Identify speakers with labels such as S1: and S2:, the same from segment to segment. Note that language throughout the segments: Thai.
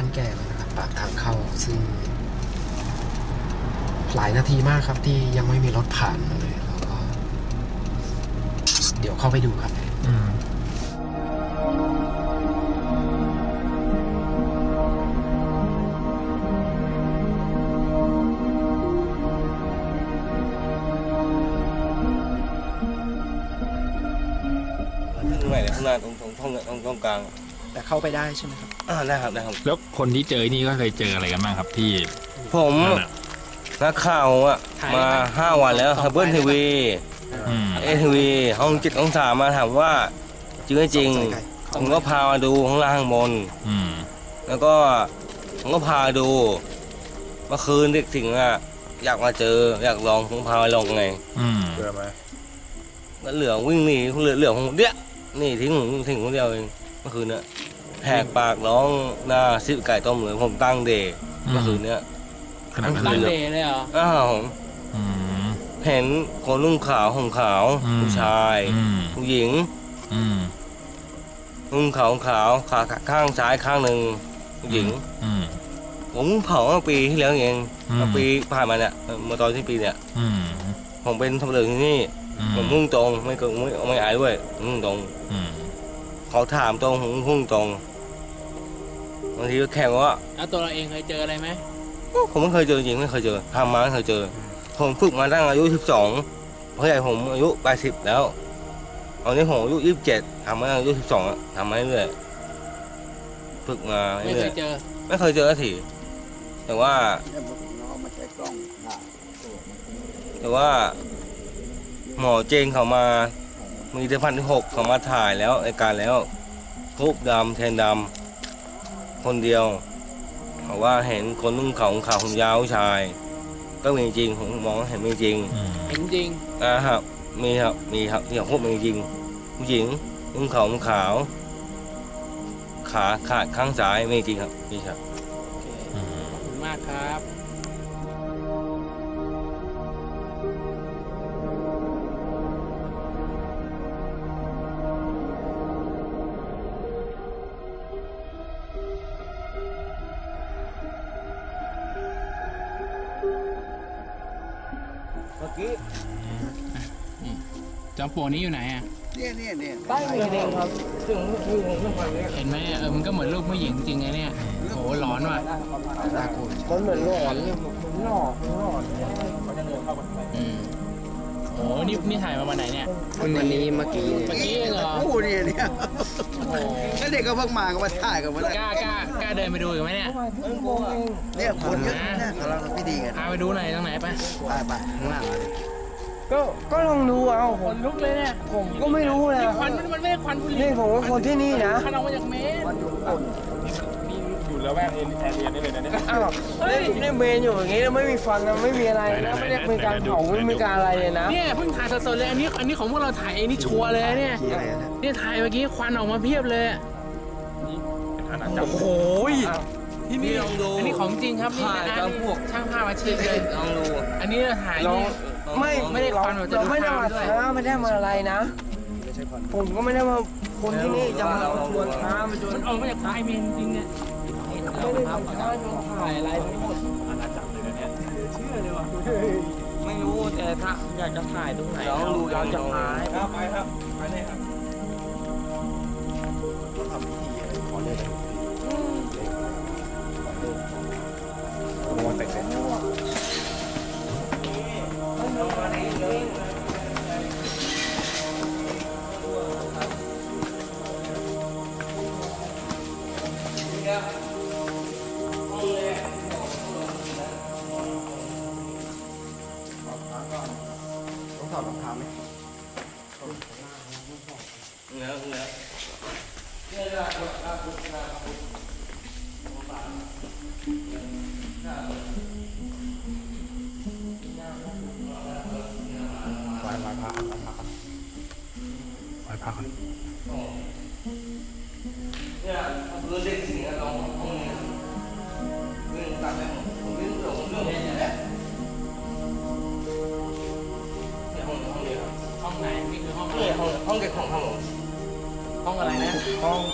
S1: บ้านแก่เลยนะครับปากทางเข้าซึ่งหลายนาทีมากครับที่ยังไม่มีรถผ่านมาเลยแล้วก็เดี๋ยวเข้าไปดูครับ
S2: อืม
S3: ข้างในเลยข้างหน้าตรงตรงตรงตรงตรงกลาง
S1: แต่เข้าไปได้ใช่ไหมครับ
S3: อ่าได้ครับได้ครับ
S2: แล้วคนที่เจอนี่ก็เคยเจออะไรกันบ้างครับที่
S3: ผม
S2: นั่นน่ะ
S3: นักข่าวอะมาห้าวันแล้วครับเบิ้ลทีวี
S2: อืม
S3: เอทีวีห้องจิตองศามาถามว่าจริงไม่จริง ผมก็พามาดูข้างล่างข้างบน
S2: อืม
S3: แล้วก็ผมก็พาดูเมื่อคืนเด็กสิงห์อะอยากมาเจออยากลองผมพาไปลองไง
S2: อืม
S3: ก็เหลือวิ่งหนีเหลือเหลือของผมเดียนี่ทิ้งผมทิ้งคนเดียวเอง เมื่อคืนเนี้ยแหกปากร้องหน้าซิบไก่ต้มเลยผมตั้งเดย์เมื่อคืนเนี้ย
S2: ขนาดนั้น
S3: ตั้
S2: เลย
S3: ง
S2: เหรอ
S3: เด
S4: เลยเหรอ
S3: อ้าวผม
S2: อืม
S3: เห็นคนนุ่งขาวห่มขาว
S2: อืม
S3: ผู้ชาย
S2: อืม
S3: ผู้หญิง
S2: อืม
S3: นุ่งขาวห่มขาวขาข้างซ้ายข้างหนึ่งผู้หญิง
S2: อืม
S3: ผมเผาเมื่อปีที่แล้วเอง
S2: อืม
S3: เมื่อปีผ่านมาเนี่ยเมื่อตอนที่ปีเนี่ย
S2: อืม
S3: ผมเป็นทำเรือที่นี่
S2: อื
S3: ผมมุ่งตรงไม่เกินไม่ไม่อายด้วยมุ่งตรง
S2: อืม
S3: เขาถามตรงผมพุ่งตรงบางทีก็แข่งว่า
S4: แล้วตัวเราเองเคยเจออะไรไหม
S3: ผมไม่เคยเจอจริงไม่เคยเจอทำมาไม่เคยเจอ ผมฝึกมาตั้งอายุ 12เพราะใหญ่ผมอายุ80แล้วตอนนี้ผมอายุ 27ทำมาตั้งอายุ 12อะทำมาเรื่อยๆฝึกมา
S4: ไม่
S3: เรื่
S4: เค
S3: อย
S4: ยเจอ
S3: ๆไม่เคยเจอสักทีแต่ว่าแต่ว่า หมอเจงเขามา มีเดือนพันที่หกเขามาถ่ายแล้วรายการแล้วทูบดำแทนดำคนเดียวเขาว่าเห็นคนนุ่งขาวขาวผมยาวชาย ก็มีจริงผมมองเห็นมีจริง
S4: เห็นจริง
S3: นะครับ มีครับมีครับที่เขาพูดมีจริงผู้หญิงนุ่งขาวขาว ขาขาดข้างซ้ายมีจริงครับมีครับ
S4: ขอบคุณมากครับ จอมปลวกนี้อยู่ไหนอะ
S3: ใต้มือเองครับถึงมือผมทุกวันนี้
S4: เห็นไหมเออมันก็เหมือนรูปผู้หญิงจริงไงเนี่ยโอ้โหหลอนว่ะ
S3: มันเหมือนหลอนเนี่ยมันหลอกมันหลอน
S4: อืมโอ้โหนี่นี่ถ่ายมาวันไหนเนี่ย
S1: วันนี้เมื่อกี้
S4: เมื่อกี้เองเหรอ
S5: โอ้โหเนี่ยเนี่ย
S4: โอ้โห
S5: แล้วเด็กก็เพิ่งมาก็มาถ่ายกันมาแล้ว
S4: กล้ากล้ากล้าเดินไปดูอีกไหมเนี่ย
S5: เนี่ยคนเยอะเนี่ยกำลังทำพิธีกัน
S4: พาไปดูหน่อยตรงไหนไป
S5: ไปไปข้างล่างเลย
S6: ก็ก็ลองดูเอาผ
S4: ข
S6: ม
S4: นลุกเลยเนี่ย
S6: ผมก็ไม่รู้นะ
S4: ควันมันมันไม่ได้ควันบุหรี่
S6: นี่ผมก็คนที่นี่นะ
S4: ควันออกมาจากเมน
S6: อ้าวนี่นี่เมนอยู่อย่างงี้แล้วไม่มีฟันนะไม่มีอะไรนะไม่ได้มีการเผาไม่มีการอะไรเลยนะ
S4: เนี่ยเพิ่งถ่ายสดๆเลยอันนี้อันนี้ของพวกเราถ่ายอันนี้ชัวร์เลยเนี่ย
S5: ที่อะไรนะ
S4: เนี่ยถ่ายเมื่อกี้ควันออกมาเพียบเลยอะโอ้โหที่นี่
S3: ลองดู
S4: อันนี้ของจริงครับนี่
S3: ถ่าย
S4: นะ
S3: กับพวก
S4: ช่างภาพอาชีพเลย
S3: ลองดู
S4: อันนี้เราถ่าย
S6: เรา
S4: นี่
S6: ไม่
S4: ไม่ได้
S6: เรา
S4: ควันแบบจะ
S6: เรา
S4: ดู
S6: ไม่ได้มา
S4: ภาพด้วย
S6: ท้าไม่ได้มาอะไรนะ ผมก็ไม่ได้มาคนที่นี่จะมาชวนท้ามาชวน
S4: มันออกมาจากท้ายเมนจริงเนี่ย
S6: ไม่ได้มาท้าชวนถ่ายอะไรทั้งหมด
S3: ไม่รู้แต่ถ้าอยากจะถ่ายตรงไหนลองดูเราจะถ่ายครับไปครับไปเลยครับ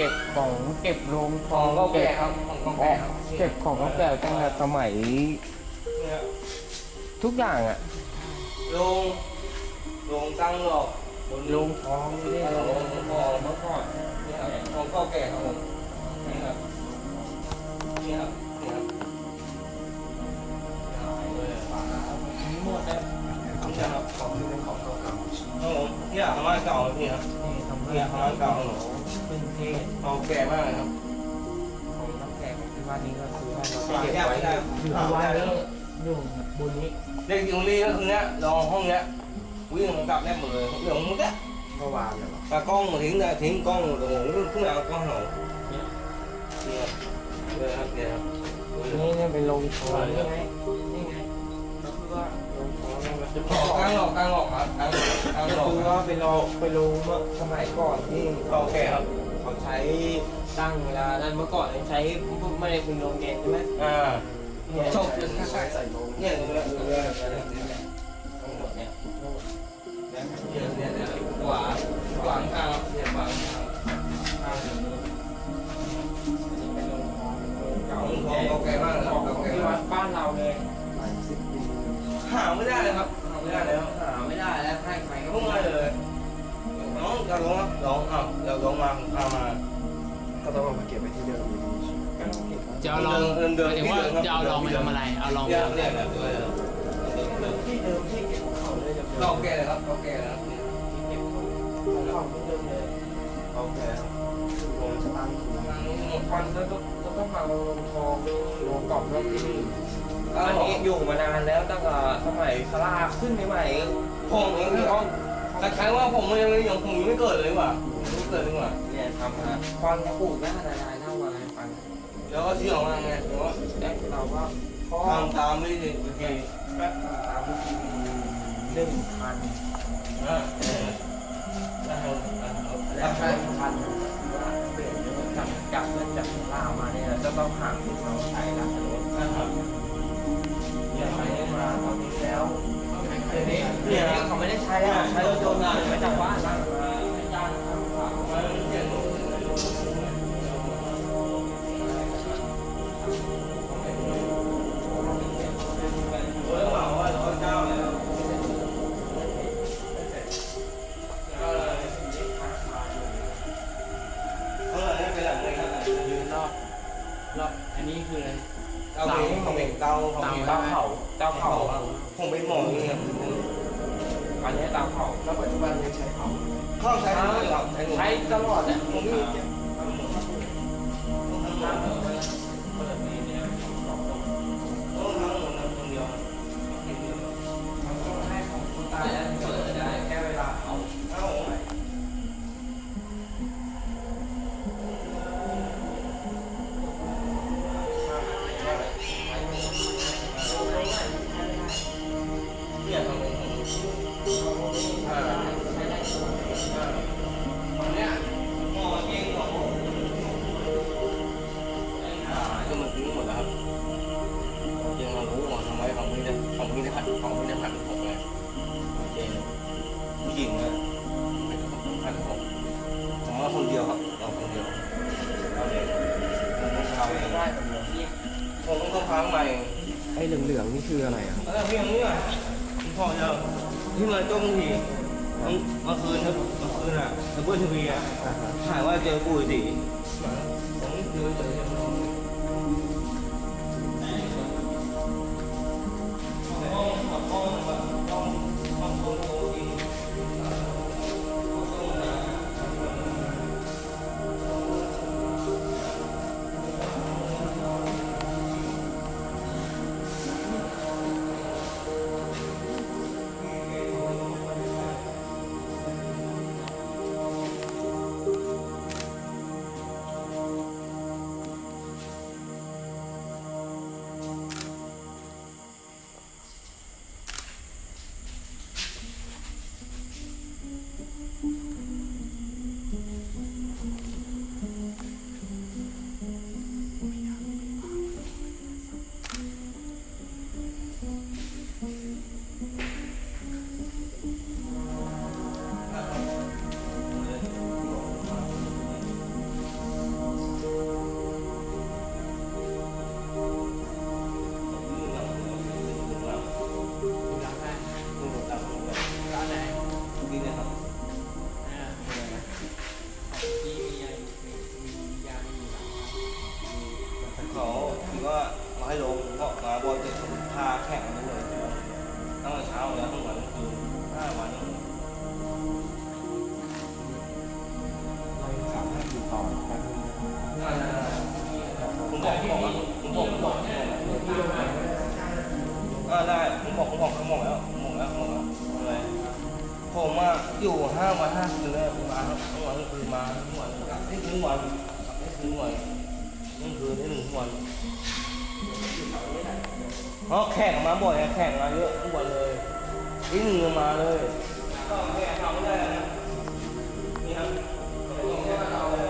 S5: ก็
S3: บของห้องผม
S4: ห้องอะไรนะ
S3: ห้องเก็
S6: เก็บของเก็บโรงท
S3: ข
S6: อ
S3: อง
S6: ง
S3: ก็แก่
S6: เก็บ
S3: ครับของก็แก่ครับ
S6: เก็บของเก่าตั้งแต่สมัย
S3: เนี่ย
S6: ทุกอย่างอะ
S3: โรงโรงตั้งหลอกบน
S6: โรงทองนี่
S3: โรงของเมื่อก่อนนี่ครับของเก่าแก่ครับผมนี่ครับนี่ครับนี่ครับหมดแล้วนี่ครับของที่เป็นของเก่าๆครับผมเนี่ยทำบ้านเก่าครับนี่ครับ
S6: นี่ทำ
S3: เนี่ยทำบ้านเก่าครับผม
S6: เป็นเทศ
S3: เก่าแก่มากเลยครับ
S6: ของน้ำแข็งที่บ้านนี้ก็ซื้อให้เรา
S3: ไม่ได้ได้
S6: อยู่ที่บ้านนี้อยู่บนนี้
S3: เด็กอยู่นี่ก็คือเนี้ยลองห้องเนี้ยวิ่งมันกลับแน่หมดเลยเรื่องมึงแก
S1: เมื่อวานเหรอ
S3: ตากล้องมาทิ้งเลยทิ้งกล้องโอ้โหเพิ่งเอากล้องหรอเนี่ยเนี่ยครับเนี่ยครับ
S6: นี่เนี่ยเป็นโรงทองนี่ไงนี่ไงก็
S3: หลอกกลางหลอกกลางหลอกครับกลางกลางหลอก
S6: คือว่า
S3: บ
S6: เป็นโรงเป็นโรงเมื่อสมัยก่อนที่
S3: เก่าแก่ครับ
S6: เขาใช้ตั้งเวลานั้นเมื่อก่อนใช้ไม่ได้เป็นโรงเย็นใช่ไหม
S3: อ่า
S6: เนี่ย
S3: ชอบใส่ลงเนี่ยเลยทั้งหมดเนี่ยเนี่ยเนี่ยเนี่ยขวาขวางทางเนี่ยขวางทางทาง
S6: เป็นโรงทองเก่า
S3: เก่าแก่มากเลยเก่าแก่
S6: บ้านเราเลย
S3: หาไม่ได้เลยครับ ไม่ได้แล้ว
S6: หาไม่ได้แล้วให้ใครก็
S3: พิ่งมาเลยน้องจะลงลงอ้าวเดี๋ยวลงมาพามา
S1: ก็ต้องเอามาเก็บไว้ที่เดิมอยู่ดี
S4: จะเอาลองหมายถึงว่าจะเอาลองไปทำอะไร เอาลองไปทำอะไร
S3: เนี่ยแล้วย
S6: ที่เดิมที่เก็บเขาเลยจะ
S3: เก่าแก่เลยครับเก่าแก่แล้ว
S6: เก็บเขาเขาเดิมเลย
S3: เก่าแก่ครับ
S1: โรงตั้งคือ
S3: ทางนี้หมด
S6: มันแล้วก็ต้องมาโรงทองโรงกล่องแล้วที่
S3: อั
S6: อั
S3: น
S6: น
S3: นี้
S6: นี้อยู่มานานแล้วตั้งแต่สมัยสลาขึ้นใหม่
S3: ผมเองห้องแต่ใครว่าผมยังไม่ยังผมยังไม่เกิดเลยว่ะผมไม่เกิดเลยว่ะ
S6: ๆเนี่ยทำฮะควันปลูกหน้าละลายเท่ามาให้ฟัง
S3: แล้วก็เชื่อมาไงแต่ว่า
S6: แต่เราก็ข้อ
S3: ทำตามไม่ได้โอเค
S6: แป๊บตามวิธีหนึ่งพัน
S3: นะ
S6: และใช้พันเปลี่ยนจากจากเงินจากลาวมาเนี่ยจะต้องหาที่เราใช้ละ เนี้เดี๋ยวนี้เขาไม่ได้ใช้แล้วใช้รถยนต์มาจากบ้าน
S3: ร้อยมาว่าร้อยเก้าแล้วออนี่เป็นหลังเลยครับ
S4: ยืนรอบรอบอันนี้คืออะไร
S3: เตาเองของเองเตาของ
S6: เตา
S3: เอง
S6: เตาเผาเตาเผา
S3: ผมเป็นหมอนี่ครับ
S6: อันนี้เตาเผา
S1: แล้วปัจจุบันยังใช้เผา
S3: เข้าใช้ด้วยครับใช้
S6: ใช้ตลอดอะ
S3: ผมมี หา
S6: ยว่าเจ
S3: อปู่ฤาษีห้องห้องห้องห้
S1: อง อ
S3: ลเพ
S1: ราะ
S3: แข่งมาบ่อยแข่งมาเยอะทุกวันเลยอีกหนึ่งมาเลยก็แข่งทำไม่ได้นะนี่ครับตรงนี้มาเอาเลย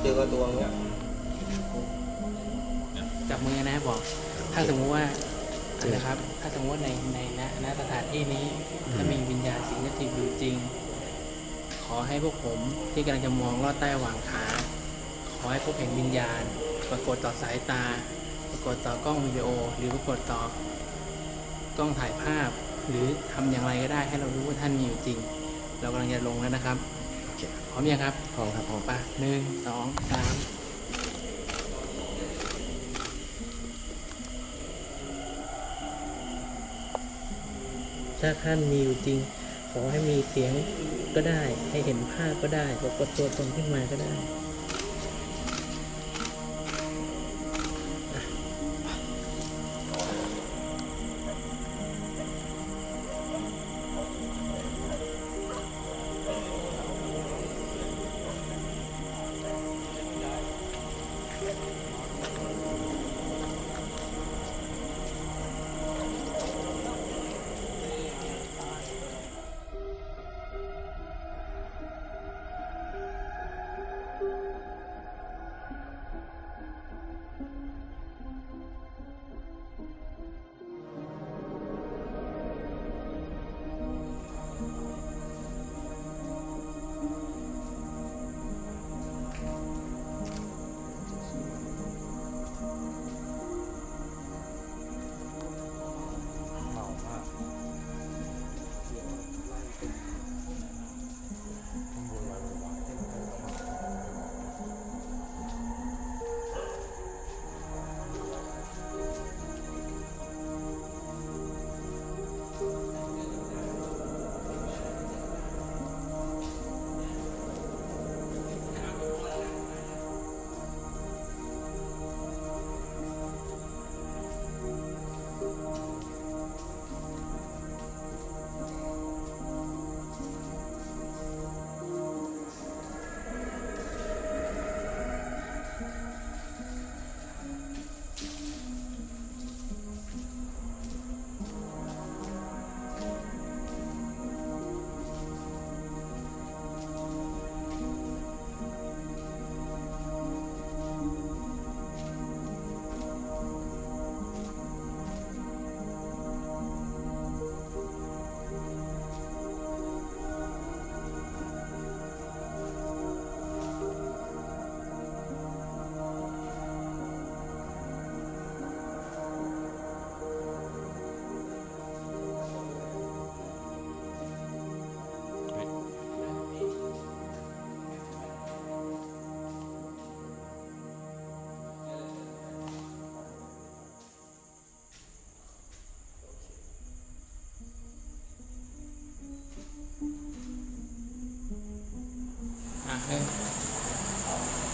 S3: เจอกับตัวเนี้ย
S4: จับมือนะบอก ถ้าสมมุติว่านะครับ ถ้าสมมติว่าในในณณสถานที่นี้ถ้ามีวิญญาณสิงสถิตอยู่จริง ขอให้พวกผมที่กำลังจะมองลอดใต้หว่างขา ขอให้พบเห็นวิญญาณ ปรากฏต่อสายตา ปรากฏต่อกล้องวิดีโอ หรือปรากฏต่อกล้องถ่ายภาพ หรือทำอย่างไรก็ได้ให้เรารู้ว่าท่านมีอยู่จริง เรากำลังจะลงแล้วนะครับ
S1: เค
S4: พร้อมยังครับ
S1: พร้อมครับพร้อม
S4: ไปหนึ่งสองสามถ้าท่านมีอยู่จริง ขอให้มีเสียงก็ได้ ให้เห็นภาพก็ได้ปรากฏตัวตนขึ้นมาก็ได้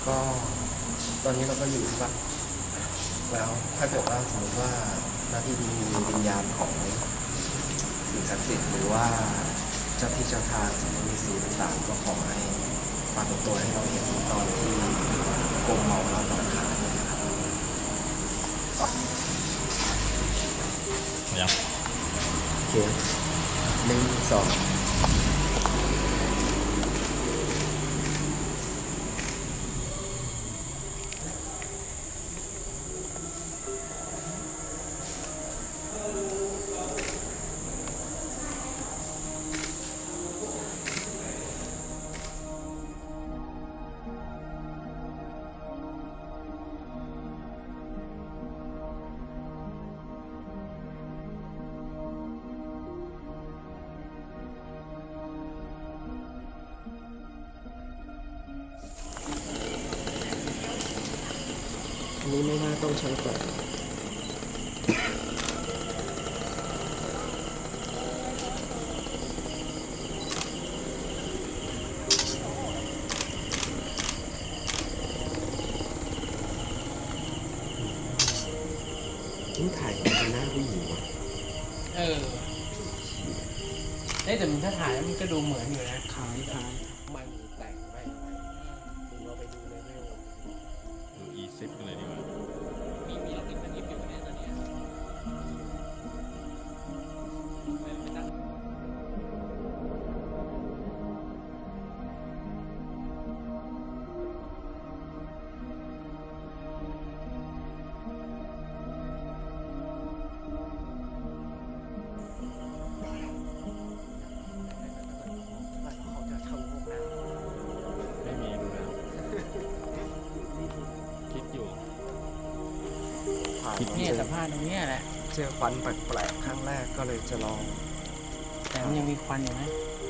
S3: ก็
S1: ตอนนี้เราก็อยู่ที่วัดแล้วถ้าเกิดว่าสมมติว่าหน้าที่ดีมีวิญญาณของสิ่งศักดิ์สิทธิ์หรือว่าเจ้าที่เจ้าทางสัมภเวสีต่างๆ ก็ขอให้ปรากฏตัวให้เราเห็นตอนที่กรมเมาเราตอนขาเนี่ยนะครับ
S2: ยัง
S1: โอเคหนึ่งสอง นนี้ไม่น่าต้องใช้แฟลชนี่ถ่ายเป็นหน้าผู้หญิงวะ
S4: เออเอ้ยแต่มันถ้าถ่ายแล้วมันก็ดูเหมือนอยู่นะ
S1: คล้ายคล้ายไม่แผ่าน
S4: เนี่ยสัมภาษณ์ตรงเนี้ยแหละ
S1: เจอควันแปลกๆครั้งแรกก็เลยจะลอง
S4: แต่มันยังมีควันอยู่ไหม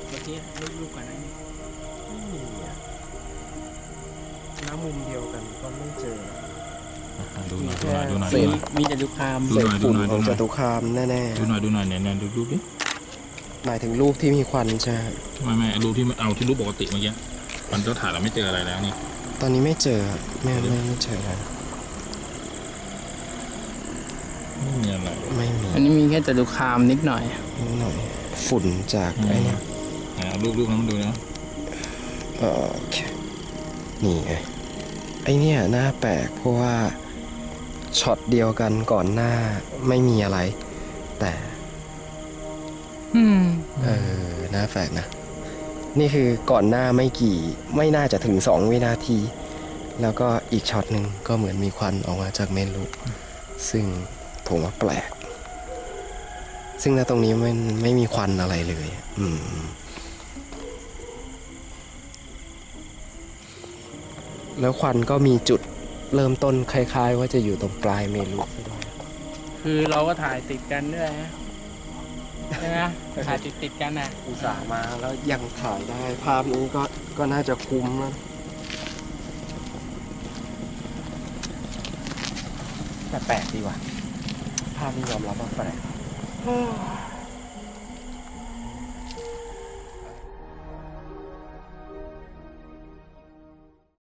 S4: เมื่อกี้รูปๆก่อนนะ
S1: ไม่มีอะน้ำมุมเดียวกันก็ไม่เจอ
S2: ดูหน่อยดูหน่อยดูหน่อย
S1: เศ
S2: ดู
S1: ษ
S2: หน่อย
S4: มีแต่ดูคาม
S2: ดู
S1: เศ
S2: หน่
S1: ษ
S2: อย
S1: ฝุ่น
S2: ดูหน่อย
S1: ของ
S2: ดูหน่อย
S1: จตุคามแน่
S2: ดูหน่อยดูหน่อยเนี่ยเนี่ยดูรูปดิ
S1: ๆหมายถึงรูปที่มีควันใช่ไหม
S2: ไม่ไม่รูปที่เอาที่รูปปกติเมื่อกี้มันก็ถ่ายแล้วไม่เจออะไรแล้วนี่
S1: ตอนนี้ไม่เจอครับไม่ไม่ไม่เจอนะ
S2: ไม่มีอะไร
S1: ไม่มี
S4: อันนี้มีแค่แต่ดูคามนิดหน่อย
S1: นิดหน่อยฝุ่นจากไอ้เนี่ย
S2: ไหนเอารูปรูปนั้นมาดูนะ
S1: เออโอเคนี่ไงไอเนี่ยหน้าแปลกเพราะว่าช็อตเดียวกันก่อนหน้าไม่มีอะไร แต่
S4: อืม
S1: เออหน้าแปลกนะ นี่คือก่อนหน้าไม่กี่ ไม่น่าจะถึงสองวินาที แล้วก็อีกช็อตหนึ่งก็เหมือนมีควันออกมาจากเมนลูซึ่ง ผมว่าแปลก ซึ่งณตรงนี้มันไม่มีควันอะไรเลย อืมแล้วควันก็มีจุดเริ่มต้นคล้าย ๆ ว่าจะอยู่ตรงปลายเมลูซะด้วย
S4: คือเราก็ถ่ายติดกันด้วยนะใช่ไหมถ่ายติดติดๆกันน่ะ
S1: อุตส่าห์มาแล้วยังถ่ายได้ ภาพนี้ก็ก็น่าจะคุ้มนะแต่แปลกดีว่ะ ภาพนี่ยอมรับว่าแปลก